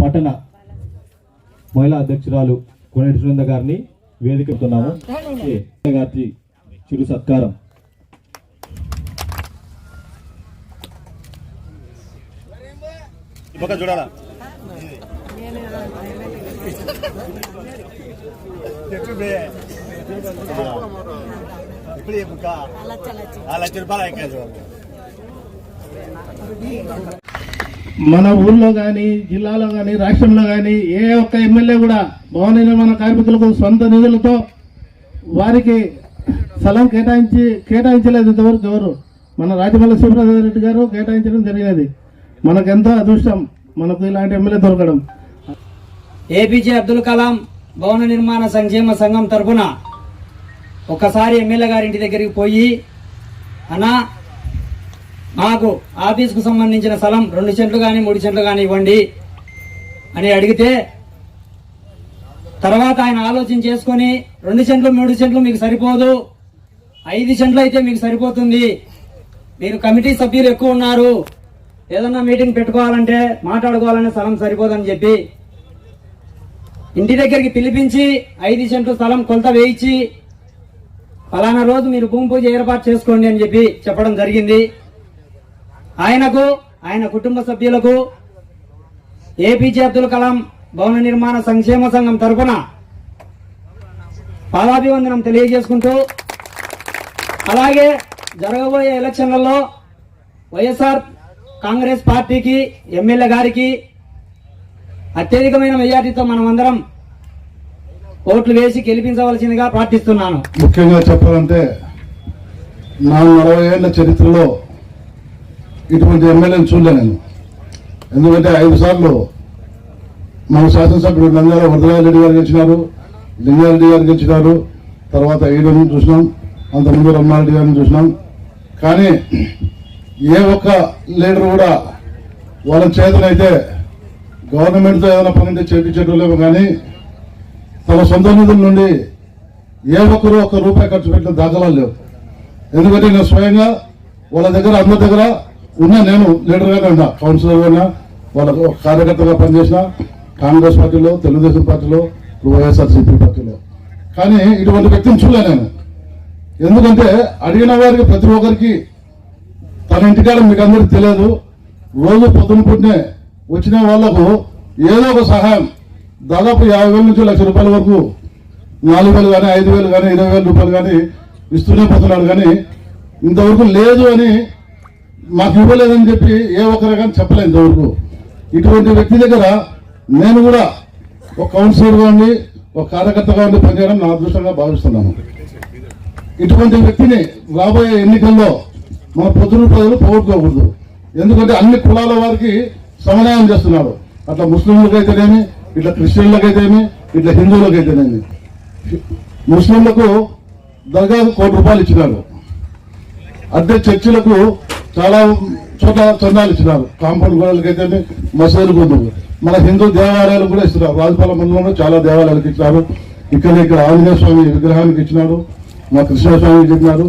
పట్టణ మహిళా అధ్యక్షురాలు కొనేటి సురేంద్ర గారిని వేదికతున్నాము గారి చిరు సత్కారం. చూడాలా? ఇప్పుడు చెప్పు లక్ష రూపాయలు మన ఊళ్ళో కానీ జిల్లాలో కానీ రాష్ట్రంలో కానీ ఏ ఒక్క ఎమ్మెల్యే కూడా భవన నిర్మాణ కార్మికులకు సొంత నిధులతో వారికి స్థలం కేటాయించి కేటాయించలేదు ఇంతవరకు ఎవరు. మన రాజమల్లి సుబ్రహ్మణ్య రెడ్డి గారు కేటాయించడం జరిగినది. మనకెంతో అదృష్టం. మనకు ఇలాంటి ఎమ్మెల్యే దొరకడం. ఏపీజే అబ్దుల్ కలాం భవన నిర్మాణ సంక్షేమ సంఘం తరఫున ఒకసారి ఎమ్మెల్యే గారి ఇంటి దగ్గరికి పోయి అన్నా మాకు ఆఫీస్కు సంబంధించిన స్థలం రెండు సెంట్లు కానీ మూడు సెంట్లు కానీ ఇవ్వండి అని అడిగితే తర్వాత ఆయన ఆలోచన చేసుకొని రెండు సెంట్లు మూడు సెంట్లు మీకు సరిపోదు. ఐదు సెంట్లు అయితే మీకు సరిపోతుంది. మీరు కమిటీ సభ్యులు ఎక్కువ ఉన్నారు. ఏదన్నా మీటింగ్ పెట్టుకోవాలంటే మాట్లాడుకోవాలంటే స్థలం సరిపోదని చెప్పి ఇంటి దగ్గరికి పిలిపించి ఐదు సెంట్లు స్థలం కొలత వేయించి ఫలానా రోజు మీరు భూమి పూజ ఏర్పాటు చేసుకోండి అని చెప్పి చెప్పడం జరిగింది. ఆయనకు ఆయన కుటుంబ సభ్యులకు ఏపీజే అబ్దుల్ కలాం భవన నిర్మాణ సంక్షేమ సంఘం తరఫున పాదాభివందనం తెలియజేసుకుంటూ అలాగే జరగబోయే ఎలక్షన్లలో వైఎస్ఆర్ కాంగ్రెస్ పార్టీకి ఎమ్మెల్యే గారికి అత్యధికమైన మెజార్టీతో మనం అందరం ఓట్లు వేసి గెలిపించవలసిందిగా ప్రార్థిస్తున్నాను. ముఖ్యంగా చెప్పాలంటే నా నలభై ఏళ్ళ చరిత్రలో ఇటువంటి ఎమ్మెల్యేని చూడలే నేను. ఎందుకంటే ఐదు సార్లు మన శాసనసభ్యుడు నంద్యాల వరదరాజరెడ్డి గారు గెలిచినారు లింగారెడ్డి గారు గెలిచినారు తర్వాత ఈడను చూసినాం అంతకుముందు రమ్మారెడ్డి గారిని చూసినాం. కానీ ఏ ఒక్క లీడర్ కూడా వాళ్ళ చేతనైతే గవర్నమెంట్తో ఏదైనా పని చేపించేటోళ్ళేమో కానీ తమ సొంత నిధుల నుండి ఏ ఒక్కరు ఒక్క రూపాయి ఖర్చు పెట్టిన దాఖలాలు లేవు. ఎందుకంటే నేను స్వయంగా వాళ్ళ దగ్గర అందరి దగ్గర ఉన్నా నేను లీడర్గానే ఉన్నా కౌన్సిలర్గా వాళ్ళ కార్యకర్తగా పనిచేసిన కాంగ్రెస్ పార్టీలో తెలుగుదేశం పార్టీలో వైఎస్ఆర్సీపీ పార్టీలో. కానీ ఇటువంటి వ్యక్తిని చూడలే నేను. ఎందుకంటే అడిగిన వారికి ప్రతి ఒక్కరికి తన ఇంటికాడ మీకు అందరికి తెలియదు. రోజు పొద్దున పుట్టినే వచ్చిన వాళ్ళకు ఏదో ఒక సహాయం దాదాపు యాభై వేల నుంచి లక్ష రూపాయల వరకు నాలుగు వేలు కానీ ఐదు వేలు కానీ ఇరవై వేల రూపాయలు కానీ ఇస్తూనే పోతున్నాడు కానీ ఇంతవరకు లేదు అని మాకు ఇవ్వలేదని చెప్పి ఏ ఒక్కరు కానీ చెప్పలేదు ఇంతవరకు. ఇటువంటి వ్యక్తి దగ్గర నేను కూడా ఒక కౌన్సిలర్గా ఉండి ఒక కార్యకర్తగా ఉండి పనిచేయడం నా అదృష్టంగా భావిస్తున్నాను. ఇటువంటి వ్యక్తిని రాబోయే ఎన్నికల్లో మన పొద్దున ప్రజలు పోగొట్టుకోకూడదు. ఎందుకంటే అన్ని కులాల వారికి సమన్వయం చేస్తున్నాడు అట్లా ముస్లింలకైతేనేమి ఇట్లా క్రిస్టియన్లకైతేనే ఇట్లా హిందువులకైతేనేమి ముస్లింలకు దర్గాకు కోటి రూపాయలు ఇచ్చినారు. అద్దె చర్చిలకు చాలా చోట్ల చందాలు ఇచ్చినారు. కాంపౌండ్ గోడలకైతే మసీదులు గుండవు మన హిందూ దేవాలయాలు కూడా ఇస్తున్నారు. రాజపాల మండలంలో చాలా దేవాలయాలకు ఇచ్చినారు. ఇక్కడ ఇక్కడ ఆంజనేయ స్వామి విగ్రహానికి ఇచ్చినారు. మా కృష్ణస్వామికి చెప్పినారు.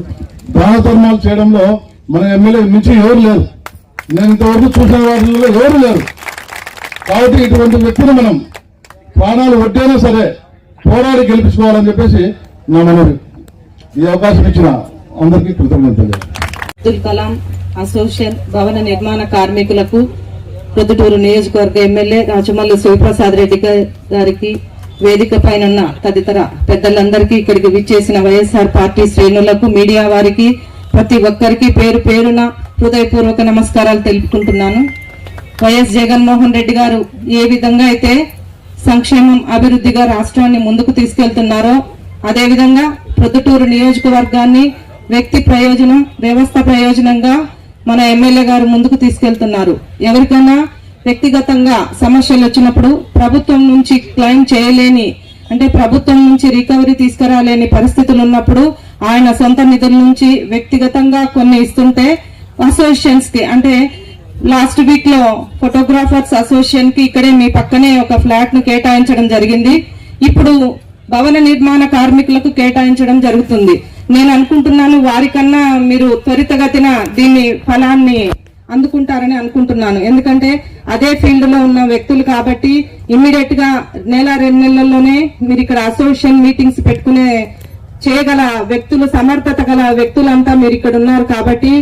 దాన ధర్మాలు చేయడంలో మన ఎమ్మెల్యే మించి ఎవరు లేరు. నేను ఇంతవరకు చూసిన వాటిల్లో ఎవరు లేరు. కాబట్టి ఇటువంటి వ్యక్తిని మనం ప్రాణాలు ఒట్టైనా సరే పోరాడి గెలిపించుకోవాలని చెప్పేసి నా మనవి. ఈ అవకాశం ఇచ్చిన అందరికీ కృతజ్ఞతలు అబ్దుల్ కలాం అసోసియేట్ భవన నిర్మాణ కార్మికులకు ప్రొద్దుటూరు నియోజకవర్గ ఎమ్మెల్యే రాజమల్లి శివప్రసాద్ రెడ్డి గారికి వేదిక పైన తదితర పెద్దలందరికీ ఇక్కడికి విచ్చేసిన వైఎస్ఆర్ పార్టీ శ్రేణులకు మీడియా వారికి ప్రతి ఒక్కరికి పేరు పేరున హృదయపూర్వక నమస్కారాలు తెలుపుకుంటున్నాను. వైఎస్ జగన్మోహన్ రెడ్డి గారు ఏ విధంగా అయితే సంక్షేమం అభివృద్ధిగా రాష్ట్రాన్ని ముందుకు తీసుకెళ్తున్నారో అదేవిధంగా ప్రొద్దుటూరు నియోజకవర్గాన్ని వ్యక్తి ప్రయోజనం వ్యవస్థ ప్రయోజనంగా మన ఎమ్మెల్యే గారు ముందుకు తీసుకెళ్తున్నారు. ఎవరికైనా వ్యక్తిగతంగా సమస్యలు వచ్చినప్పుడు ప్రభుత్వం నుంచి క్లెయిమ్ చేయలేని అంటే ప్రభుత్వం నుంచి రికవరీ తీసుకురాలేని పరిస్థితులు ఉన్నప్పుడు ఆయన సొంత నిధుల నుంచి వ్యక్తిగతంగా కొన్ని ఇస్తుంటే అసోసియేషన్స్కి అంటే లాస్ట్ వీక్లో ఫోటోగ్రాఫర్స్ అసోసియేషన్కి ఇక్కడే మీ పక్కనే ఒక ఫ్లాట్ను కేటాయించడం జరిగింది. ఇప్పుడు భవన నిర్మాణ కార్మికులకు కేటాయించడం జరుగుతుంది. నేను అనుకుంటున్నాను వారికన్నా మీరు త్వరితగతిన దీన్ని ఫలాన్ని అందుకుంటారని అనుకుంటున్నాను. ఎందుకంటే అదే ఫీల్డ్లో ఉన్న వ్యక్తులు కాబట్టి ఇమ్మీడియట్గా నెల రెండు నెలల్లోనే మీరు ఇక్కడ అసోసియేషన్ మీటింగ్స్ పెట్టుకునే చేయగల వ్యక్తులు సమర్థత గల వ్యక్తులంతా మీరు ఇక్కడ ఉన్నారు కాబట్టి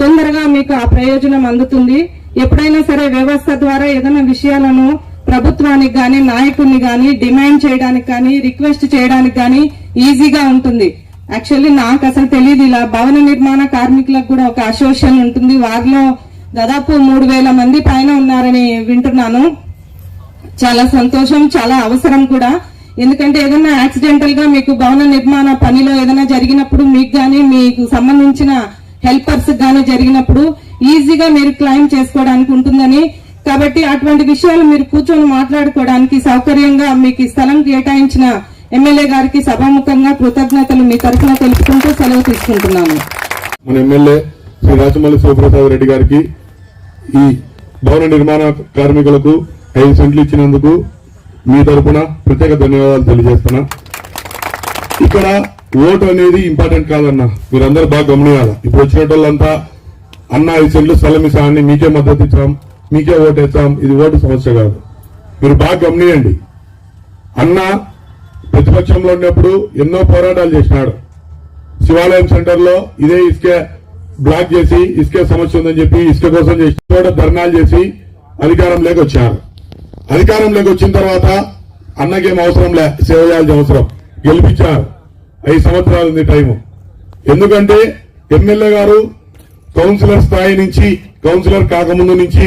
తొందరగా మీకు ఆ ప్రయోజనం అందుతుంది. ఎప్పుడైనా సరే వ్యవస్థ ద్వారా ఏదైనా విషయాలను ప్రభుత్వానికి గాని నాయకుడిని గాని డిమాండ్ చేయడానికి కానీ రిక్వెస్ట్ చేయడానికి కానీ ఈజీగా ఉంటుంది. యాక్చువల్లీ నాకు అసలు తెలియదు ఇలా భవన నిర్మాణ కార్మికులకు కూడా ఒక అసోసియేషన్ ఉంటుంది. వారిలో దాదాపు మూడు వేల మంది పైన ఉన్నారని వింటున్నాను. చాలా సంతోషం చాలా అవసరం కూడా. ఎందుకంటే ఏదైనా యాక్సిడెంటల్గా మీకు భవన నిర్మాణ పనిలో ఏదైనా జరిగినప్పుడు మీకు గానీ మీకు సంబంధించిన హెల్పర్స్ గానీ జరిగినప్పుడు ఈజీగా మీరు క్లెయిమ్ చేసుకోవడానికి ఉంటుందని. కాబట్టి అటువంటి విషయాలు మీరు కూర్చొని మాట్లాడుకోవడానికి సౌకర్యంగా మీకు స్థలం కేటాయించిన ఎమ్మెల్యే గారికి సభాముఖంగా కృతజ్ఞతలు మీ తరఫున తెలుపుకుంటూ సెలవు తీసుకుంటున్నాము. మన ఎమ్మెల్యే శ్రీ రాజమల్లి శివప్రసాద్ రెడ్డి గారికి ఈ భవన నిర్మాణ కార్మికులకు ఐదు సెంట్లు ఇచ్చినందుకు మీ తరపున ప్రత్యేక ధన్యవాదాలు తెలియజేస్తున్నా. ఇక్కడ ఓటు అనేది ఇంపార్టెంట్ కాదన్న. మీరందరూ బాగా గమనించాలి ఇప్పుడు వచ్చిన వాళ్ళంతా అన్న ఐదు సెంట్లు స్థలం ఇస్తామని మీకే మద్దతు ఇచ్చాం మీకే ఓటు వేస్తాం ఇది ఓటు సమస్య కాదు. మీరు బాగా గమనియండి. అన్న ప్రతిపక్షంలో ఉన్నప్పుడు ఎన్నో పోరాటాలు చేసినాడు. శివాలయం సెంటర్లో ఇదే ఇసుకే బ్లాక్ చేసి ఇసుకే సమస్య ఉందని చెప్పి ఇసుక కోసం చేసి కూడా ధర్నాలు చేసి అధికారం వచ్చారు అధికారం వచ్చిన తర్వాత అన్నకేం అవసరం లే సేవ చేయాల్సిన అవసరం. గెలిపించారు. ఐదు సంవత్సరాలు ఉంది టైము. ఎందుకంటే ఎమ్మెల్యే గారు కౌన్సిలర్ స్థాయి నుంచి కౌన్సిలర్ కాకముందు నుంచి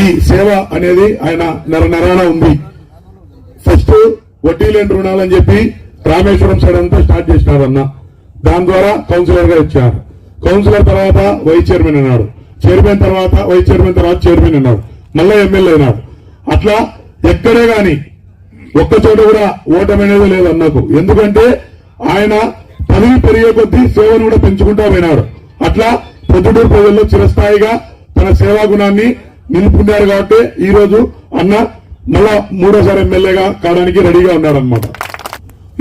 ఈ సేవ అనేది ఆయన నెర ఉంది. ఫస్ట్ వడ్డీ లేని రుణాలు అని చెప్పి రామేశ్వరం సైడ్ అంతా స్టార్ట్ చేసినారన్న. దాని ద్వారా కౌన్సిలర్గా ఇచ్చారు కౌన్సిలర్ తర్వాత వైస్ చైర్మన్ అన్నాడు. చైర్మన్ తర్వాత వైస్ చైర్మన్ తర్వాత చైర్మన్ అన్నాడు. మళ్ళీ ఎమ్మెల్యే అన్నాడు అట్లా ఎక్కడే కానీ ఒక్క చోట కూడా ఓటమనేది లేదు అన్నకు ఎందుకంటే ఆయన పదవి పెరిగే కొద్దీ సేవను కూడా పెంచుకుంటా పోయినాడు అట్లా పొద్దుటూరు ప్రజల్లో చిరస్థాయిగా తన సేవా గుణాన్ని నిలుపుకున్నారు కాబట్టి ఈ రోజు అన్న మళ్ళా మూడోసారి ఎమ్మెల్యేగా కావడానికి రెడీగా ఉన్నాడనమాట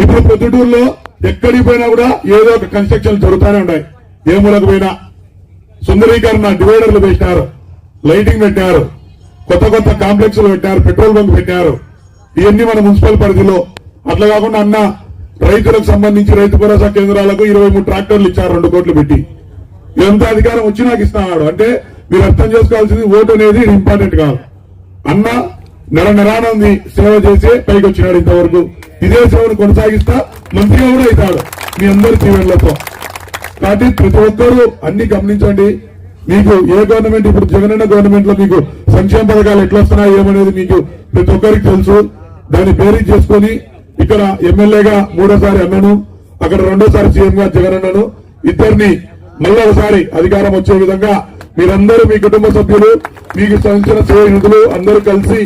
ఇప్పుడు పొద్దుటూరులో ఎక్కడికి పోయినా కూడా ఏదో ఒక కన్స్ట్రక్షన్ జరుగుతూనే ఉన్నాయి. ఏ మూలకు పోయినా. సుందరీకరణ డివైడర్లు పెట్టారు లైటింగ్ పెట్టారు కొత్త కొత్త కాంప్లెక్స్లు పెట్టారు పెట్రోల్ బంక్ పెట్టారు ఇవన్నీ మన మున్సిపల్ పరిధిలో. అట్లా కాకుండా అన్న రైతులకు సంబంధించి రైతు భరోసా కేంద్రాలకు ఇరవై మూడు ట్రాక్టర్లు ఇచ్చారు రెండు కోట్లు పెట్టి. ఎంత అధికారం వచ్చి నాకు ఇస్తున్నాడు. అంటే మీరు అర్థం చేసుకోవాల్సింది ఓటు అనేది ఇంపార్టెంట్ కాదు. అన్న నెల నెలానంది సేవ చేసి పైకి వచ్చినాడు ఇంతవరకు. ఇదే సేవను కొనసాగిస్తా మంత్రిగా కూడా అవుతాడు మీ అందరి జీవనలతో కాబట్టి ప్రతి ఒక్కరూ అన్ని గమనించండి. మీకు ఏ గవర్నమెంట్ ఇప్పుడు జగనన్న గవర్నమెంట్లో మీకు సంక్షేమ పథకాలు ఎట్లా వస్తున్నాయి ఏమనేది మీకు ప్రతి ఒక్కరికి తెలుసు. దాన్ని బేరీ చేసుకొని ఇక్కడ ఎమ్మెల్యేగా మూడోసారి అన్నను అక్కడ రెండోసారి సీఎంగా జగనన్నను ఇద్దరిని మళ్ళీ ఒకసారి అధికారం వచ్చే విధంగా మీరందరూ మీ కుటుంబ సభ్యులు మీకు సంబంధించిన స్నేహితులు అందరూ కలిసి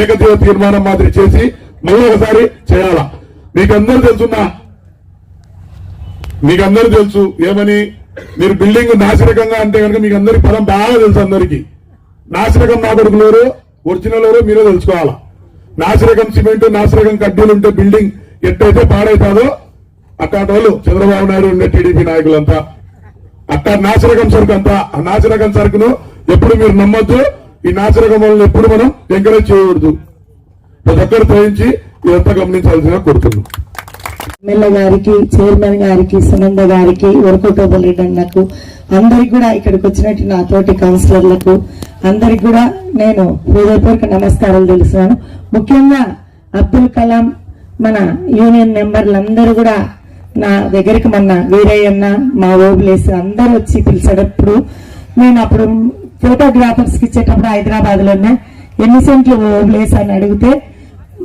ఏకదేవ తీర్మానం మాదిరి చేసి మళ్ళీ ఒకసారి చేయాలా? మీకందరూ తెలుసున్నా మీకు అందరూ తెలుసు ఏమని? మీరు బిల్డింగ్ నాసిరకంగా అంటే కనుక మీకు అందరికి పదం బాగా తెలుసు అందరికీ. నాసిరకం నా కొడుకులు ఒరిజినల్ మీరే తెలుసుకోవాలా? నాసిరకం సిమెంట్ నాసిరకం కడ్డీలు ఉంటే బిల్డింగ్ ఎట్టయితే పాడైతాదో అక్కడ వాళ్ళు చంద్రబాబు నాయుడు ఉండే టీడీపీ నాయకులంతా. అక్కడ నాసిరకం సరుకు అంతా ఆ నాసిరకం సరుకును ఎప్పుడు మీరు నమ్మొద్దు ఈ నాసిరకం వాళ్ళని ఎప్పుడు మనం ఎంకరేజ్ చేయకూడదు. ప్రతి ఒక్కరు తోయించి ఇదంతా గమనించాల్సిన కోరుతున్నాం. ఎమ్మెల్యే గారికి చైర్మన్ గారికి సునంద గారికి వరకోటోబల్ రెడ్డి అన్నకు అందరికి కూడా ఇక్కడికి వచ్చినట్టు నాతోటి కౌన్సిలర్లకు అందరికి కూడా నేను హృదయపూర్వక నమస్కారాలు తెలుస్తున్నాను. ముఖ్యంగా అబ్దుల్ కలాం మన యూనియన్ మెంబర్లందరూ కూడా నా దగ్గరికి మొన్న వీరయ్యన్న మా ఓబులేస్ అందరూ వచ్చి పిలిచేటప్పుడు నేను అప్పుడు ఫోటోగ్రాఫర్స్కి ఇచ్చేటప్పుడు హైదరాబాద్లోనే ఎన్ని సెంట్లు ఓబులేస్ అని అడిగితే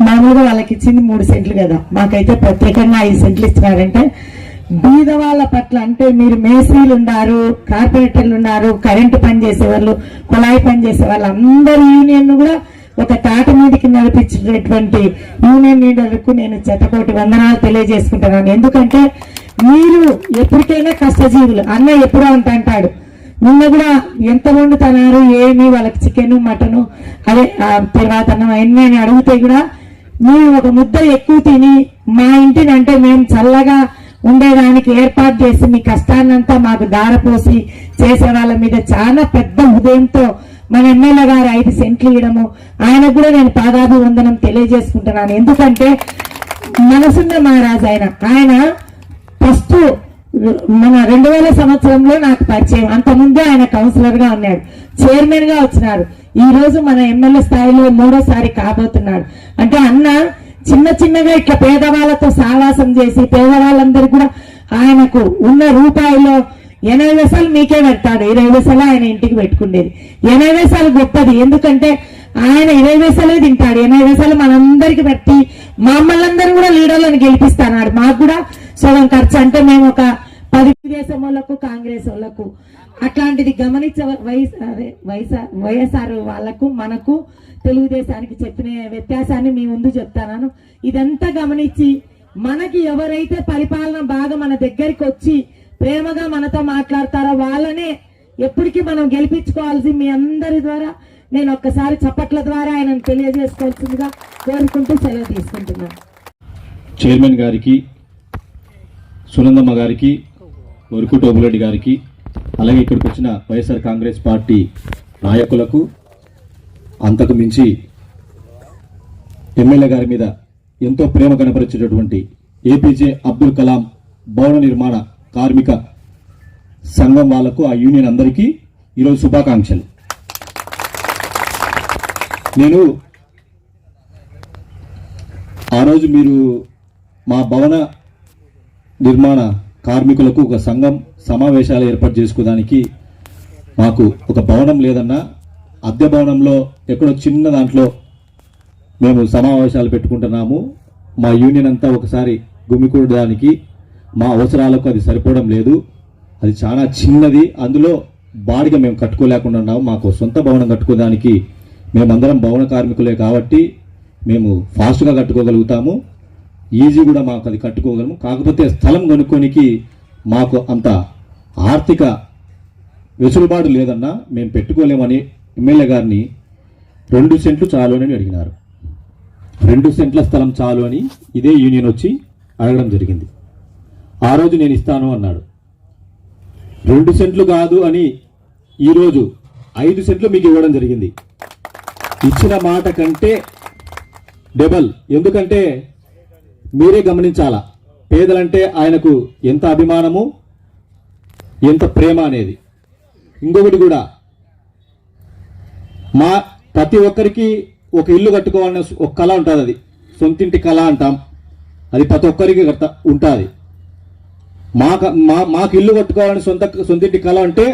మామూలుగా వాళ్ళకి ఇచ్చింది మూడు సెంట్లు కదా. మాకైతే ప్రత్యేకంగా ఐదు సెంట్లు ఇచ్చినారంటే బీద వాళ్ళ పట్ల అంటే మీరు మేస్త్రీలు ఉన్నారు కార్పొరేటర్లు ఉన్నారు కరెంటు పని చేసేవాళ్ళు కుళాయి పని చేసే వాళ్ళు అందరి యూనియన్ కూడా ఒక తాట మీదకి నడిపించినటువంటి యూనియన్ లీడర్లకు నేను చెత్తకోటి వందనాలు తెలియజేసుకుంటున్నాను. ఎందుకంటే మీరు ఎప్పటికైనా కష్టజీవులు అన్న ఎప్పుడో అంత అంటాడు. నిన్న కూడా ఎంత వండుతున్నారు ఏమి వాళ్ళకి చికెన్ మటను అదే తర్వాత అన్నం అవన్నీ అడిగితే కూడా మీరు ఒక ముద్ద ఎక్కువ తిని మా ఇంటిని అంటే మేము చల్లగా ఉండేదానికి ఏర్పాటు చేసి మీ కష్టాన్నంతా మాకు దారపోసి చేసే వాళ్ళ మీద చాలా పెద్ద హృదయంతో మన ఎమ్మెల్యే గారు ఐదు సెంట్లు ఇవ్వడము. ఆయన కూడా నేను పాదాభివందనం తెలియజేసుకుంటున్నాను. ఎందుకంటే మనసున్న మహారాజు ఆయన. ఆయన ఫస్ట్ మన రెండు వేల సంవత్సరంలో నాకు పరిచయం. అంత ముందే ఆయన కౌన్సిలర్గా ఉన్నాడు. చైర్మన్గా వచ్చినారు. ఈ రోజు మన ఎమ్మెల్యే స్థాయిలో మూడోసారి కాబోతున్నాడు. అంటే అన్న చిన్న చిన్నగా ఇట్లా పేదవాళ్ళతో సావాసం చేసి పేదవాళ్ళందరూ కూడా ఆయనకు ఉన్న రూపాయిలో ఎనభై వేసాలు మీకే పెడతాడు. ఇరవై వేసాలు ఆయన ఇంటికి పెట్టుకునేది ఎనభై వేసాలు గొప్పది. ఎందుకంటే ఆయన ఇరవై వేసాలే తింటాడు. ఎనభై వేసాలు మనందరికి పెట్టి మమ్మల్ని అందరూ కూడా లీడర్లను గెలిపిస్తాడు. మాకు కూడా సగం ఖర్చు. అంటే మేము ఒక పది దేశం వాళ్ళకు కాంగ్రెస్ వాళ్ళకు అట్లాంటిది గమనించ వైఎస్ వైఎస్ఆర్ వైఎస్ఆర్ వాళ్ళకు మనకు తెలుగుదేశానికి చెప్పిన వ్యత్యాసాన్ని మీ ముందు చెప్తాను ఇదంతా గమనించి మనకి ఎవరైతే పరిపాలన బాగా మన దగ్గరికి వచ్చి ప్రేమగా మనతో మాట్లాడతారో వాళ్ళనే ఎప్పటికీ మనం గెలిపించుకోవాల్సి మీ అందరి ద్వారా నేను ఒక్కసారి చప్పట్ల ద్వారా ఆయనను తెలియజేసుకోవాల్సిందిగా కోరుకుంటూ సెలవు తీసుకుంటున్నాను. చైర్మన్ గారికి సునందమ్మ గారికి వరకు టోబులరెడ్డి గారికి అలాగే ఇక్కడికి వచ్చిన వైఎస్ఆర్ కాంగ్రెస్ పార్టీ నాయకులకు అంతకు మించి ఎమ్మెల్యే గారి మీద ఎంతో ప్రేమ కనపరిచేటటువంటి ఏపీజే అబ్దుల్ కలాం భవన నిర్మాణ కార్మిక సంఘం వాళ్ళకు ఆ యూనియన్ అందరికీ ఈరోజు శుభాకాంక్షలు. నేను ఆ రోజు మీరు మా భవన నిర్మాణ కార్మికులకు ఒక సంఘం సమావేశాలు ఏర్పాటు చేసుకోవడానికి మాకు ఒక భవనం లేదన్నా అద్దె భవనంలో ఎక్కడో చిన్న దాంట్లో మేము సమావేశాలు పెట్టుకుంటున్నాము. మా యూనియన్ అంతా ఒకసారి గుమికూడడానికి మా అవసరాలకు అది సరిపోవడం లేదు. అది చాలా చిన్నది. అందులో బాడిగ మేము కట్టుకోలేకుండా ఉన్నాము. మాకు సొంత భవనం కట్టుకోవడానికి మేమందరం భవన కార్మికులే కాబట్టి మేము ఫాస్ట్గా కట్టుకోగలుగుతాము. ఈజీ కూడా మాకు అది కట్టుకోగలము. కాకపోతే స్థలం కొనుక్కోనికి మాకు అంత ఆర్థిక వెసులుబాటు లేదన్నా మేము పెట్టుకోలేమని ఎమ్మెల్యే గారిని రెండు సెంట్లు చాలు అని అడిగినారు. రెండు సెంట్ల స్థలం చాలు అని ఇదే యూనియన్ వచ్చి అడగడం జరిగింది. ఆ రోజు నేను ఇస్తాను అన్నాడు. రెండు సెంట్లు కాదు అని ఈరోజు ఐదు సెంట్లు మీకు ఇవ్వడం జరిగింది. ఇచ్చిన మాట కంటే డబల్. ఎందుకంటే మీరే గమనించాలా? పేదలంటే ఆయనకు ఎంత అభిమానము? ఎంత ప్రేమ అనేది. ఇంకొకటి కూడా మా ప్రతి ఒక్కరికి ఒక ఇల్లు కట్టుకోవాలనే ఒక కళ ఉంటుంది అది. సొంతింటి కళ అంటాం. అది ప్రతి ఒక్కరికి ఉంటుంది. మాకు మా మాకు ఇల్లు కట్టుకోవాలని సొంత సొంతింటి కళ అంటే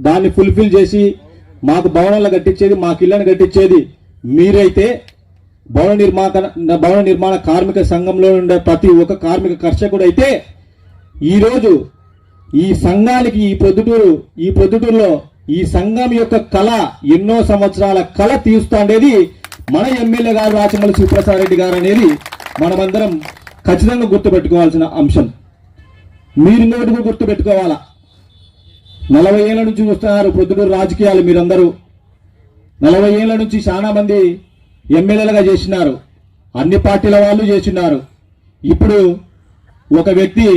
దాన్ని ఫుల్ఫిల్ చేసి మాకు భవనాలు కట్టించేది మాకు ఇళ్ళని కట్టించేది మీరైతే భవన నిర్మాణ భవన నిర్మాణ కార్మిక సంఘంలో ఉండే ప్రతి ఒక్క కార్మిక కర్షకుడు అయితే ఈరోజు ఈ సంఘానికి ఈ ప్రొద్దుటూరు ఈ పొద్దుటూరులో ఈ సంఘం యొక్క కళ ఎన్నో సంవత్సరాల కళ తీరుస్తాండేది మన ఎమ్మెల్యే గారు రాచమల్లి సుప్రసాద్ రెడ్డి గారు అనేది మనమందరం ఖచ్చితంగా గుర్తుపెట్టుకోవాల్సిన అంశం. మీరు ఇంకొకటి కూడా గుర్తుపెట్టుకోవాలా? నలభై ఏళ్ళ నుంచి చూస్తున్నారు పొద్దుటూరు రాజకీయాలు మీరందరూ. నలభై ఏళ్ళ నుంచి చాలా మంది ఎమ్మెల్యేలుగా చేసినారు. అన్ని పార్టీల వాళ్ళు చేసినారు. ఇప్పుడు ఒక వ్యక్తి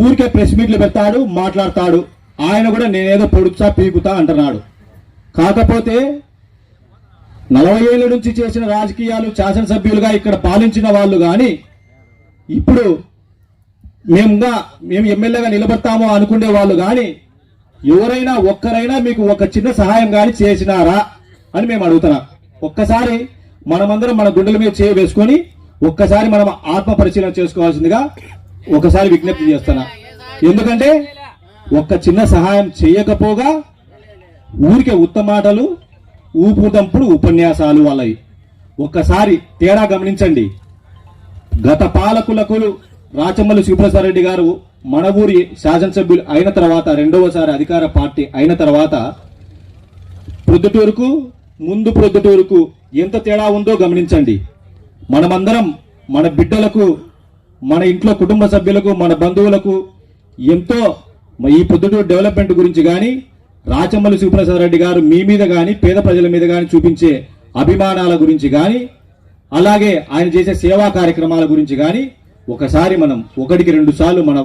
ఊరికే ప్రెస్ మీట్లు పెడతాడు మాట్లాడతాడు. ఆయన కూడా నేనేదో పొడుపుతా పీకుతా అంటున్నాడు. కాకపోతే నలభై ఏళ్ళ నుంచి చేసిన రాజకీయాలు శాసనసభ్యులుగా ఇక్కడ పాలించిన వాళ్ళు కానీ ఇప్పుడు మేముగా మేము ఎమ్మెల్యేగా నిలబడతాము అనుకునే వాళ్ళు కానీ ఎవరైనా ఒక్కరైనా మీకు ఒక చిన్న సహాయం కానీ చేసినారా అని మేము అడుగుతున్నాం. ఒక్కసారి మనమందరం మన గుండెల మీద చేయి వేసుకొని ఒక్కసారి మనం ఆత్మ పరిశీలన చేసుకోవాల్సిందిగా ఒకసారి విజ్ఞప్తి చేస్తున్నా. ఎందుకంటే ఒక్క చిన్న సహాయం చేయకపోగా ఊరికే ఉత్తమాటలు ఊపుదంపుడు ఉపన్యాసాలు వాళ్ళవి. ఒక్కసారి తేడా గమనించండి. గత పాలకులకు రాచమల్లి సుబ్రసారెడ్డి రెడ్డి గారు మన ఊరి శాసనసభ్యులు అయిన తర్వాత రెండవసారి అధికార పార్టీ అయిన తర్వాత ప్రొద్దుటూరుకు ముందు ప్రొద్దుటూరుకు ఎంత తేడా ఉందో గమనించండి. మనమందరం మన బిడ్డలకు మన ఇంట్లో కుటుంబ సభ్యులకు మన బంధువులకు ఎంతో మ- ఈ పొద్దుటూరు డెవలప్మెంట్ గురించి కానీ రాచమల్లి శివప్రసాద్ రెడ్డి గారు మీ మీద కానీ పేద ప్రజల మీద కానీ చూపించే అభిమానాల గురించి కానీ అలాగే ఆయన చేసే సేవా కార్యక్రమాల గురించి కానీ ఒకసారి మనం ఒకటికి రెండు సార్లు మన